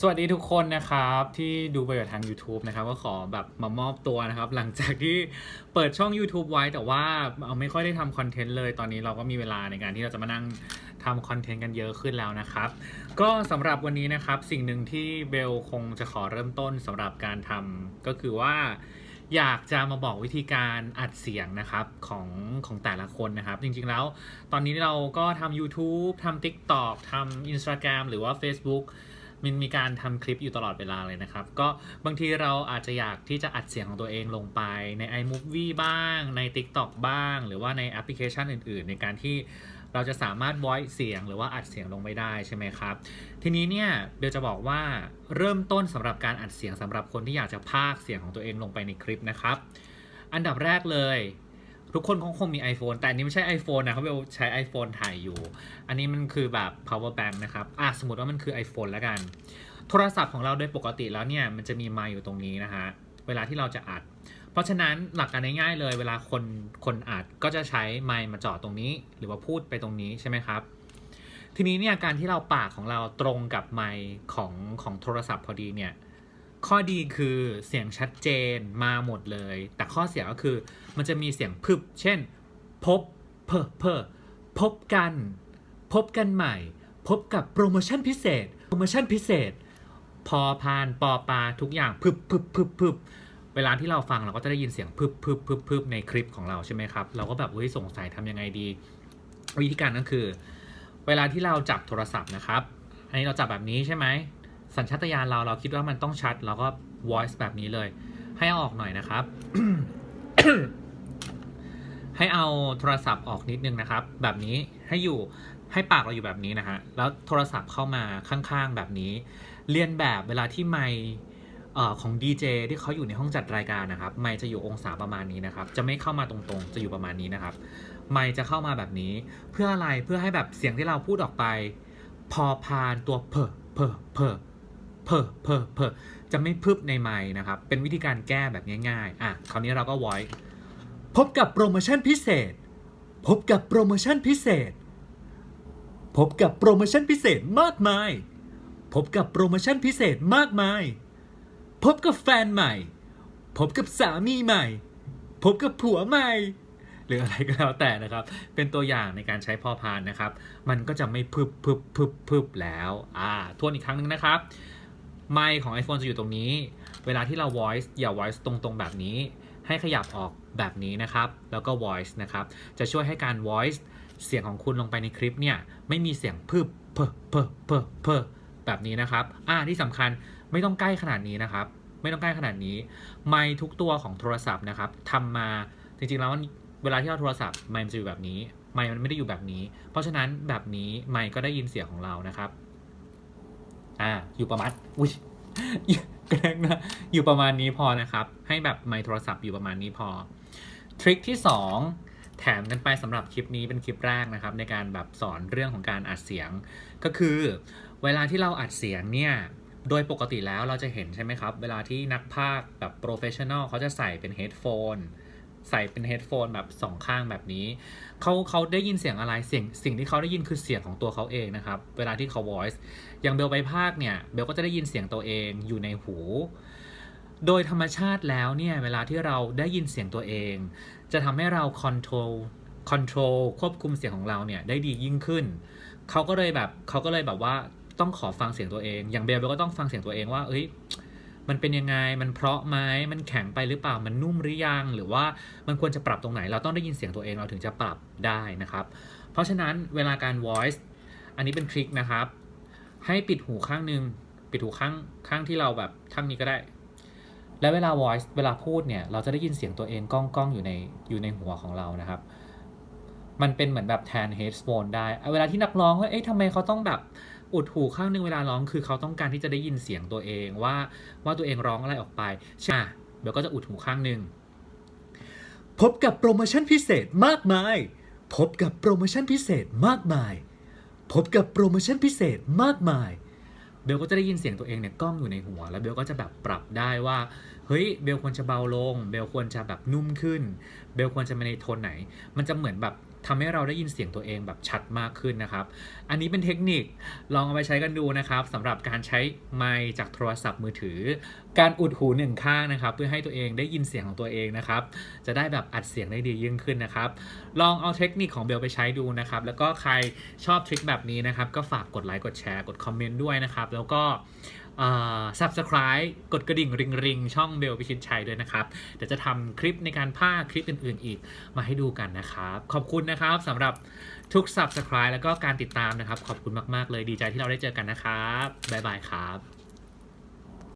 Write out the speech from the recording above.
สวัสดีทุกคนนะครับที่ดูไปกับทาง YouTube นะครับก็ขอแบบมามอบตัวนะครับ หลังจากที่เปิดช่อง YouTube ไว้แต่ว่าเอาไม่ค่อยได้ทำคอนเทนต์เลยตอนนี้เราก็มีเวลาในการที่เราจะมานั่งทำคอนเทนต์กันเยอะขึ้นแล้วนะครับ ก็สำหรับวันนี้นะครับสิ่งหนึ่งที่เบลคงจะขอเริ่มต้นสำหรับการทำก็คือว่าอยากจะมาบอกวิธีการอัดเสียงนะครับของของแต่ละคนนะครับ จริงๆแล้วตอนนี้เราก็ทำ YouTube ทำ TikTok ทำ Instagram หรือว่า Facebook มันมีการทำคลิปอยู่ตลอดเวลาเลยนะครับ ก็บางทีเราอาจจะอยากที่จะอัดเสียงของตัวเองลงไปใน iMovie บ้าง ใน TikTok บ้าง หรือว่าในแอปพลิเคชันอื่น ๆ ในการที่เราจะสามารถ voice เสียงหรือว่าอัดเสียงลงไปได้ใช่ไหมครับ ทีนี้เนี่ยเบลจะบอกว่าเริ่มต้นสำหรับการอัดเสียงสำหรับคนที่อยากจะพากเสียงของตัวเองลงไปในคลิปนะครับ อันดับแรกเลย ทุกคนคงคงมี iPhone แต่อันนี้ไม่ใช่ iPhone นะเขาเบลใช้ iPhone ถ่ายอยู่ อันนี้มันคือแบบ power bank นะครับอะสมมติว่ามันคือ iPhone แล้วกัน โทรศัพท์ของเราโดยปกติแล้วเนี่ยมันจะมีไมค์อยู่ตรงนี้นะฮะเวลาที่เราจะอัด เพราะฉะนั้นหลักการง่ายๆเลย เวลาคนคนอัดก็จะใช้ไมค์มาจาะตรงนี้ หรือว่าพูดไปตรงนี้ใช่ไหมครับทีนี้เนี่ยการที่เราปากของเราตรงกับไมค์ของของโทรศัพท์พอดีเนี่ย ข้อดีคือเสียงชัดเจนมาหมดเลย แต่ข้อเสียก็คือมันจะมีเสียงพึบ เช่น พบ เพอเพอพบกัน พบกันใหม่ พบกับโปรโมชั่นพิเศษ โปรโมชั่นพิเศษ พอพานปอปาทุกอย่างพึบพึบพึบพึบเวลาที่เราฟังเราก็จะได้ยินเสียงพึบพึบพึบพึบในคลิปของเราใช่ไหมครับ เราก็แบบเฮ้ยสงสัยทำยังไงดี วิธีการก็คือ เวลาที่เราจับโทรศัพท์นะครับ อันนี้เราจับแบบนี้ใช่ไหม สัญชาตญาณเราเราคิดว่ามันต้องชัดเราก็ voice แบบนี้เลย ให้ออกหน่อยนะครับ ให้เอาโทรศัพท์ออกนิดนึงนะครับ แบบนี้ให้อยู่ให้ปากเราอยู่แบบนี้นะฮะแล้วโทรศัพท์เข้ามาข้างๆแบบนี้ เรียนแบบเวลาที่ไมค์เอ่อของดีเจที่เขาอยู่ในห้องจัดรายการนะครับ ไมค์จะอยู่องศาประมาณนี้นะครับ จะไม่เข้ามาตรงๆ จะอยู่ประมาณนี้นะครับ ไมค์จะเข้ามาแบบนี้ เพื่ออะไรเพื่อให้แบบเสียงที่เราพูดออกไป พอพานตัวเพอเพอเพอ เพอเพอเพอจะไม่พึบในไมค์นะครับ เป็นวิธีการแก้แบบง่ายๆ อะ คราวนี้เราก็ voice พบกับโปรโมชั่นพิเศษ พบกับโปรโมชั่นพิเศษ พบกับโปรโมชั่นพิเศษมากมาย พบกับโปรโมชั่นพิเศษมากมาย พบกับแฟนใหม่ พบกับสามีใหม่ พบกับผัวใหม่ หรืออะไรก็แล้วแต่นะครับ เป็นตัวอย่างในการใช้พอพานนะครับ มันก็จะไม่พึบพึบพึบพึบแล้ว อ่า ทวนอีกครั้งหนึ่งนะครับ ไมค์ของ iPhone จะอยู่ตรงนี้ เวลาที่เรา voice อย่า voice ตรงๆ แบบนี้ ให้ขยับออกแบบนี้นะครับ แล้วก็ voice นะครับ จะช่วยให้การ voice เสียงของคุณลงไปในคลิปเนี่ย ไม่มีเสียงพึบเพอเพอเพอเพอแบบนี้นะครับ อ่าที่สำคัญไม่ต้องใกล้ขนาดนี้นะครับ ไม่ต้องใกล้ขนาดนี้ ไมค์ทุกตัวของโทรศัพท์นะครับทำมาจริงๆแล้วเวลาที่เราโทรศัพท์ไมค์มันจะอยู่แบบนี้ ไมค์มันไม่ได้อยู่แบบนี้ เพราะฉะนั้นแบบนี้ไมค์ก็ได้ยินเสียงของเรานะครับ อ่าอยู่ประมาณอุ้ยแกล้งนะอยู่ประมาณนี้พอนะครับ ให้แบบไมโทรศัพท์อยู่ประมาณนี้พอ ทริคที่ 2 แถมกันไปสำหรับคลิปนี้เป็นคลิปแรกนะครับ ในการแบบสอนเรื่องของการอัดเสียง ก็คือเวลาที่เราอัดเสียงเนี่ยโดยปกติแล้วเราจะเห็นใช่ไหมครับ เวลาที่นักพากแบบโปรเฟชชั่นอลเขาจะใส่เป็นเฮดโฟน ใส่เป็นเฮดโฟนแบบสองข้างแบบนี้เขาเขาได้ยินเสียงอะไรเสียงสิ่งที่เขาได้ยินคือเสียงของตัวเขาเองนะครับ เวลาที่เขา voice อย่างเบลไปภาคเนี่ยเบลก็จะได้ยินเสียงตัวเองอยู่ในหู โดยธรรมชาติแล้วเนี่ยเวลาที่เราได้ยินเสียงตัวเอง จะทำให้เรา control control ควบคุมเสียงของเราเนี่ยได้ดียิ่งขึ้นเขาก็เลยแบบเขาก็เลยแบบว่าต้องขอฟังเสียงตัวเอง อย่างเบลเบลก็ต้องฟังเสียงตัวเองว่าเอ้ย มันเป็นยังไง มันเพราะไหมมันแข็งไปหรือเปล่า มันนุ่มหรือยัง หรือว่ามันควรจะปรับตรงไหน เราต้องได้ยินเสียงตัวเองเราถึงจะปรับได้นะครับ เพราะฉะนั้นเวลาการ voice อันนี้เป็นทริคนะครับ ให้ปิดหูข้างหนึ่งปิดหูข้างข้างที่เราแบบข้างนี้ก็ได้ แล้วเวลา voice เวลาพูดเนี่ยเราจะได้ยินเสียงตัวเองก้องก้องอยู่ในอยู่ในหัวของเรานะครับมันเป็นเหมือนแบบแทน headphone ได้เอาเวลาที่นักร้องว่าเอ๊ะทำไมเขาต้องแบบ อุดหูข้างหนึงเวลาร้องคือเขาต้องการที่จะได้ยินเสียงตัวเองว่าว่าตัวเองร้องอะไรออกไปช่ไหมเดี๋ยวก็จะอุดหูข้างหนึ่งพบกับโปรโมชั่นพิเศษมากมาย พบกับโปรโมชั่นพิเศษมากมาย พบกับโปรโมชั่นพิเศษมากมาย เบลก็จะได้ยินเสียงตัวเองเนี่ยก้องอยู่ในหัว แล้วเบลก็จะแบบปรับได้ว่า เฮ้ยเบลควรจะเบาลง เบลควรจะแบบนุ่มขึ้น เบลควรจะมาในโทนไหน มันจะเหมือนแบบทำให้เราได้ยินเสียงตัวเองแบบชัดมากขึ้นนะครับ อันนี้เป็นเทคนิคลองเอาไปใช้กันดูนะครับสำหรับการใช้ไมค์จากโทรศัพท์มือถือ การอุดหูหนึ่งข้างนะครับ เพื่อให้ตัวเองได้ยินเสียงของตัวเองนะครับ จะได้แบบอัดเสียงได้ดียิ่งขึ้นนะครับ ลองเอาเทคนิคของเบลไปใช้ดูนะครับ แล้วก็ใครชอบทริคแบบนี้นะครับ ก็ฝากกดไลค์กดแชร์กดคอมเมนต์ด้วยนะครับ แล้วก็ เอ่อ subscribe กดกระดิ่งริงริงช่องเบลพิชิตชัยด้วยนะครับ เดี๋ยวจะทำคลิปในการพาคลิปอื่นๆอีกมาให้ดูกันนะครับ ขอบคุณนะครับสำหรับทุก subscribe แล้วก็การติดตามนะครับ ขอบคุณมากๆเลยดีใจที่เราได้เจอกันนะครับ บ๊ายบายครับ